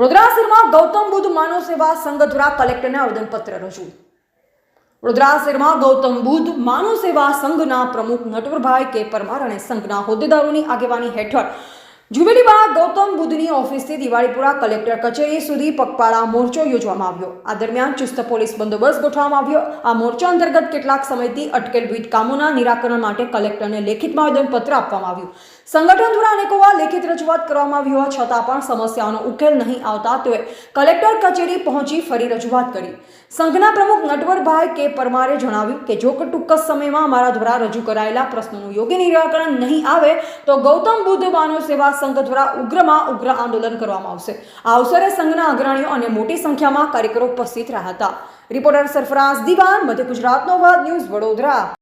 વડોદરા ગૌતમ બુદ્ધ માનવ સેવા સંઘ દ્વારા કલેક્ટરને આવેદનપત્ર રજૂ. વડોદરા ગૌતમ બુદ્ધ માનવ સેવા સંઘના પ્રમુખ નટવરભાઈ કે પરમાર અને સંઘના હોદ્દેદારોની આગેવાની હેઠળ જુબેલી બાગ ગૌતમ બુદ્ધની ઓફિસથી દિવાળીપુરા કલેક્ટર કચેરી સુધી પગપાળા મોરચો યોજવામાં આવ્યો. આ દરમિયાન ચુસ્ત પોલીસ બંદોબસ્ત ગોઠવવામાં આવ્યો. આ મોરચા અંતર્ગત કેટલાક સમયથી અટકેલ વિવિધ કામોના નિરાકરણ માટે કલેક્ટરને લેખિતમાં આવેદનપત્ર આપવામાં આવ્યું. સંગઠન દ્વારા અનેકો વાર લેખિત રજૂઆત કરવામાં આવી હોવા છતાં પણ સમસ્યાઓનો ઉકેલ નહીં આવતા તેઓએ કલેક્ટર કચેરી પહોંચી ફરી રજૂઆત કરી. સંઘના પ્રમુખ નટવરભાઈ કે પરમારે જણાવ્યું કે જો કે ટૂંક જ સમયમાં અમારા દ્વારા રજૂ કરાયેલા પ્રશ્નોનું યોગ્ય નિરાકરણ નહીં આવે તો ગૌતમ બુદ્ધ માનવ સેવા સંઘ દ્વારા ઉગ્રમાં ઉગ્ર આંદોલન કરવામાં આવશે. આ અવસરે સંઘના અગ્રણીઓ અને મોટી સંખ્યામાં કાર્યકરો ઉપસ્થિત રહ્યા હતા. રિપોર્ટર સરફરાઝ દિવાન, મધ્ય ગુજરાતનો વાત ન્યૂઝ વડોદરા.